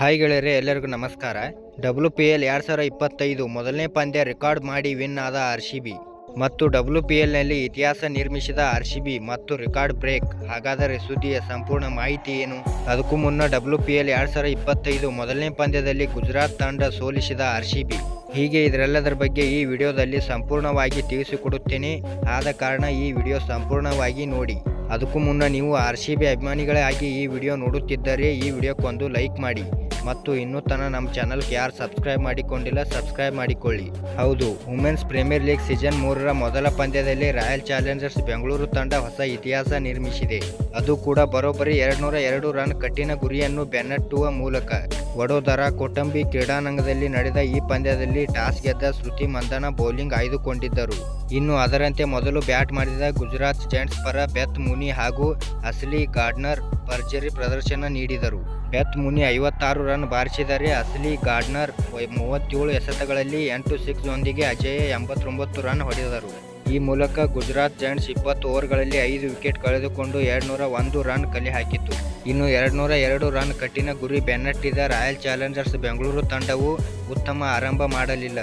Hi ಗೆಳೆಯರೇ, ಎಲ್ಲರಿಗೂ ನಮಸ್ಕಾರ. ಡಬ್ಲ್ಯೂ ಪಿ ಎಲ್ ಎರಡು ಸಾವಿರ ಇಪ್ಪತ್ತೈದು ಮೊದಲನೇ ಪಂದ್ಯ ರೆಕಾರ್ಡ್ ಮಾಡಿ ವಿನ್ ಆದ ಆರ್ ಸಿ ಬಿ. ಮತ್ತು ಡಬ್ಲ್ಯೂ ಪಿ ಎಲ್ನಲ್ಲಿ ಇತಿಹಾಸ ನಿರ್ಮಿಸಿದ ಆರ್ ಸಿ ಬಿ ಮತ್ತು ರೆಕಾರ್ಡ್ ಬ್ರೇಕ್. ಹಾಗಾದರೆ ಸುದ್ದಿಯ ಸಂಪೂರ್ಣ ಮಾಹಿತಿ ಏನು? ಅದಕ್ಕೂ ಮುನ್ನ ಡಬ್ಲ್ಯೂ ಪಿ ಎಲ್ ಎರಡು ಸಾವಿರ ಇಪ್ಪತ್ತೈದು ಮೊದಲನೇ ಪಂದ್ಯದಲ್ಲಿ ಗುಜರಾತ್ ತಂಡ ಸೋಲಿಸಿದ ಆರ್ ಸಿ ಬಿ. ಹೀಗೆ ಇದರೆಲ್ಲದರ ಬಗ್ಗೆ ಈ ವಿಡಿಯೋದಲ್ಲಿ ಸಂಪೂರ್ಣವಾಗಿ ತಿಳಿಸಿಕೊಡುತ್ತೇನೆ. ಆದ ಕಾರಣ ಈ ವಿಡಿಯೋ ಸಂಪೂರ್ಣವಾಗಿ ನೋಡಿ. ಅದಕ್ಕೂ ಮುನ್ನ ನೀವು ಆರ್ ಸಿ ಬಿ ಅಭಿಮಾನಿಗಳೇ ಆಗಿ ಈ ವಿಡಿಯೋ ನೋಡುತ್ತಿದ್ದರೆ ಈ ವಿಡಿಯೋಕ್ಕೊಂದು ಲೈಕ್ ಮಾಡಿ. ಮತ್ತು ಇನ್ನೂ ತನ ನಮ್ಮ ಚಾನಲ್ಗೆ ಯಾರು ಸಬ್ಸ್ಕ್ರೈಬ್ ಮಾಡಿಕೊಂಡಿಲ್ಲ, ಸಬ್ಸ್ಕ್ರೈಬ್ ಮಾಡಿಕೊಳ್ಳಿ. ಹೌದು, ವುಮೆನ್ಸ್ ಪ್ರೀಮಿಯರ್ ಲೀಗ್ ಸೀಸನ್ ಮೂರರ ಮೊದಲ ಪಂದ್ಯದಲ್ಲಿ ರಾಯಲ್ ಚಾಲೆಂಜರ್ಸ್ ಬೆಂಗಳೂರು ತಂಡ ಹೊಸ ಇತಿಹಾಸ ನಿರ್ಮಿಸಿದೆ. ಅದು ಕೂಡ ಬರೋಬ್ಬರಿ ಎರಡ್ನೂರ ಎರಡು ರನ್ ಕಠಿಣ ಗುರಿಯನ್ನು ಬೆನ್ನಟ್ಟುವ ಮೂಲಕ. ವಡೋದರ ಕೊಟಂಬಿ ಕ್ರೀಡಾಂಗಣದಲ್ಲಿ ನಡೆದ ಈ ಪಂದ್ಯದಲ್ಲಿ ಟಾಸ್ ಗೆದ್ದ ಶ್ರುತಿ ಮಂದನ ಬೌಲಿಂಗ್ ಆಯ್ದುಕೊಂಡಿದ್ದರು. ಇನ್ನು ಅದರಂತೆ ಮೊದಲು ಬ್ಯಾಟ್ ಮಾಡಿದ ಗುಜರಾತ್ ಜೈಂಟ್ಸ್ ಪರ ಬೆತ್ ಮುನಿ ಹಾಗೂ ಅಸ್ಲಿ ಗಾರ್ಡ್ನರ್ ಭರ್ಜರಿ ಪ್ರದರ್ಶನ ನೀಡಿದರು. ಬೆತ್ ಮುನಿ ಐವತ್ತಾರು ರನ್ ಬಾರಿಸಿದರೆ ಅಸ್ಲಿ ಗಾರ್ಡ್ನರ್ ಮೂವತ್ತೇಳು ಎಸೆತಗಳಲ್ಲಿ ಎಂಟು ಸಿಕ್ಸ್ ಒಂದಿಗೆ ಅಜೇಯ ಎಂಬತ್ತೊಂಬತ್ತು ರನ್ ಹೊಡೆದರು. ಈ ಮೂಲಕ ಗುಜರಾತ್ ಜೈಂಟ್ಸ್ ಇಪ್ಪತ್ತು ಓವರ್ಗಳಲ್ಲಿ ಐದು ವಿಕೆಟ್ ಕಳೆದುಕೊಂಡು ಎರಡ್ನೂರ ಒಂದು ರನ್ ಕಲೆ ಹಾಕಿತು ಇನ್ನು ಎರಡ್ನೂರ ಎರಡು ರನ್ ಕಠಿಣ ಗುರಿ ಬೆನ್ನಟ್ಟಿದ ರಾಯಲ್ ಚಾಲೆಂಜರ್ಸ್ ಬೆಂಗಳೂರು ತಂಡವು ಉತ್ತಮ ಆರಂಭ ಮಾಡಲಿಲ್ಲ.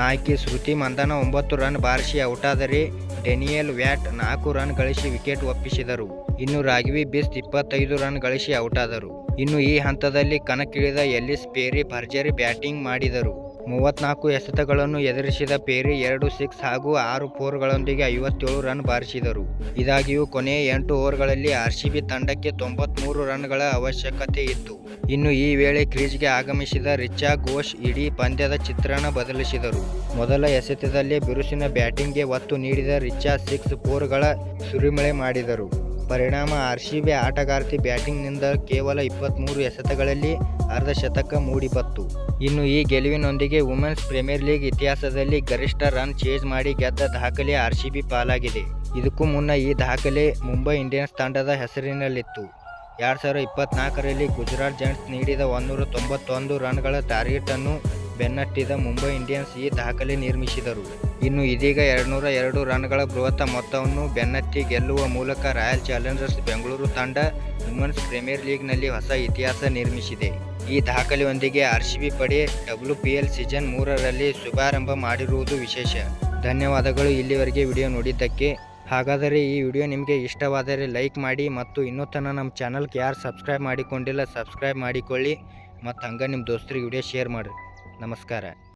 ನಾಯಕಿ ಶ್ರುತಿ ಮಂದನ ಒಂಬತ್ತು ರನ್ ಬಾರಿಸಿ ಔಟಾದರೆ ಡೆನಿಯಲ್ ವ್ಯಾಟ್ ನಾಲ್ಕು ರನ್ ಗಳಿಸಿ ವಿಕೆಟ್ ಒಪ್ಪಿಸಿದರು. ಇನ್ನು ರಾಘವಿ ಬಿಸ್ತ್ ಇಪ್ಪತ್ತೈದು ರನ್ ಗಳಿಸಿ ಔಟಾದರು. ಇನ್ನು ಈ ಹಂತದಲ್ಲಿ ಕಣಕ್ಕಿಳಿದ ಎಲ್ಲಿಸ್ ಪೇರಿ ಭರ್ಜರಿ ಬ್ಯಾಟಿಂಗ್ ಮಾಡಿದರು. ಮೂವತ್ನಾಲ್ಕು ಎಸೆತಗಳನ್ನು ಎದುರಿಸಿದ ಪೇರಿ ಎರಡು ಸಿಕ್ಸ್ ಹಾಗೂ ಆರು ಫೋರ್ಗಳೊಂದಿಗೆ ಐವತ್ತೇಳು ರನ್ ಬಾರಿಸಿದರು. ಇದಾಗಿಯೂ ಕೊನೆಯ ಎಂಟು ಓವರ್ಗಳಲ್ಲಿ ಆರ್ ಸಿ ಬಿ ತಂಡಕ್ಕೆ ತೊಂಬತ್ಮೂರು ರನ್ಗಳ ಅವಶ್ಯಕತೆ ಇತ್ತು. ಇನ್ನು ಈ ವೇಳೆ ಕ್ರೀಜ್ಗೆ ಆಗಮಿಸಿದ ರಿಚಾ ಘೋಷ್ ಇಡೀ ಪಂದ್ಯದ ಚಿತ್ರಣ ಬದಲಿಸಿದರು. ಮೊದಲ ಎಸೆತದಲ್ಲೇ ಬಿರುಸಿನ ಬ್ಯಾಟಿಂಗ್ಗೆ ಒತ್ತು ನೀಡಿದ ರಿಚಾ ಸಿಕ್ಸ್ ಫೋರ್ಗಳ ಸುರಿಮಳೆ ಮಾಡಿದರು. ಪರಿಣಾಮ ಆರ್ ಸಿ ಬಿ ಆಟಗಾರ್ತಿ ಬ್ಯಾಟಿಂಗ್ನಿಂದ ಕೇವಲ ಇಪ್ಪತ್ತ್ಮೂರು ಎಸೆತಗಳಲ್ಲಿ ಅರ್ಧ ಶತಕ ಮೂಡಿಬತ್ತು ಇನ್ನು ಈ ಗೆಲುವಿನೊಂದಿಗೆ ವುಮೆನ್ಸ್ ಪ್ರೀಮಿಯರ್ ಲೀಗ್ ಇತಿಹಾಸದಲ್ಲಿ ಗರಿಷ್ಠ ರನ್ ಚೇಸ್ ಮಾಡಿ ಗೆದ್ದ ದಾಖಲೆ ಆರ್ ಸಿ ಬಿ ಪಾಲಾಗಿದೆ. ಇದಕ್ಕೂ ಮುನ್ನ ಈ ದಾಖಲೆ ಮುಂಬೈ ಇಂಡಿಯನ್ಸ್ ತಂಡದ ಹೆಸರಿನಲ್ಲಿತ್ತು. ಎರಡು ಸಾವಿರದ ಇಪ್ಪತ್ನಾಲ್ಕರಲ್ಲಿ ಗುಜರಾತ್ ಜೈಂಟ್ಸ್ ನೀಡಿದ ಒಂದೂರ ತೊಂಬತ್ತೊಂದು ರನ್ಗಳ ಟಾರ್ಗೆಟನ್ನು ಬೆನ್ನಟ್ಟಿದ ಮುಂಬೈ ಇಂಡಿಯನ್ಸ್ ಈ ದಾಖಲೆ ನಿರ್ಮಿಸಿದರು. ಇನ್ನು ಇದೀಗ ಎರಡ್ನೂರ ಎರಡು ರನ್ಗಳ ಬೃಹತ್ ಮೊತ್ತವನ್ನು ಬೆನ್ನತ್ತಿ ಗೆಲ್ಲುವ ಮೂಲಕ ರಾಯಲ್ ಚಾಲೆಂಜರ್ಸ್ ಬೆಂಗಳೂರು ತಂಡ ವುಮೆನ್ಸ್ ಪ್ರೀಮಿಯರ್ ಲೀಗ್ನಲ್ಲಿ ಹೊಸ ಇತಿಹಾಸ ನಿರ್ಮಿಸಿದೆ. ಈ ದಾಖಲೆಯೊಂದಿಗೆ ಆರ್ ಸಿ ಬಿ ಪಡೆ ಡಬ್ಲ್ಯೂ ಪಿ ಎಲ್ ಸೀಸನ್ ಮೂರರಲ್ಲಿ ಶುಭಾರಂಭ ಮಾಡಿರುವುದು ವಿಶೇಷ. ಧನ್ಯವಾದಗಳು. ಇಲ್ಲಿವರೆಗೆ ವಿಡಿಯೋ ನೋಡಿದ್ದಕ್ಕೆ. ಹಾಗಾದರೆ ಈ ವಿಡಿಯೋ ನಿಮಗೆ ಇಷ್ಟವಾದರೆ ಲೈಕ್ ಮಾಡಿ ಮತ್ತು ಇನ್ನೂ ತನಕ ನಮ್ಮ ಚಾನಲ್ಗೆ ಯಾರು ಸಬ್ಸ್ಕ್ರೈಬ್ ಮಾಡಿಕೊಂಡಿಲ್ಲ ಸಬ್ಸ್ಕ್ರೈಬ್ ಮಾಡಿಕೊಳ್ಳಿ ಮತ್ತು ಹಂಗೆ ನಿಮ್ಮ ದೋಸ್ತರಿಗೆ ವಿಡಿಯೋ ಶೇರ್ ಮಾಡಿರಿ ನಮಸ್ಕಾರ.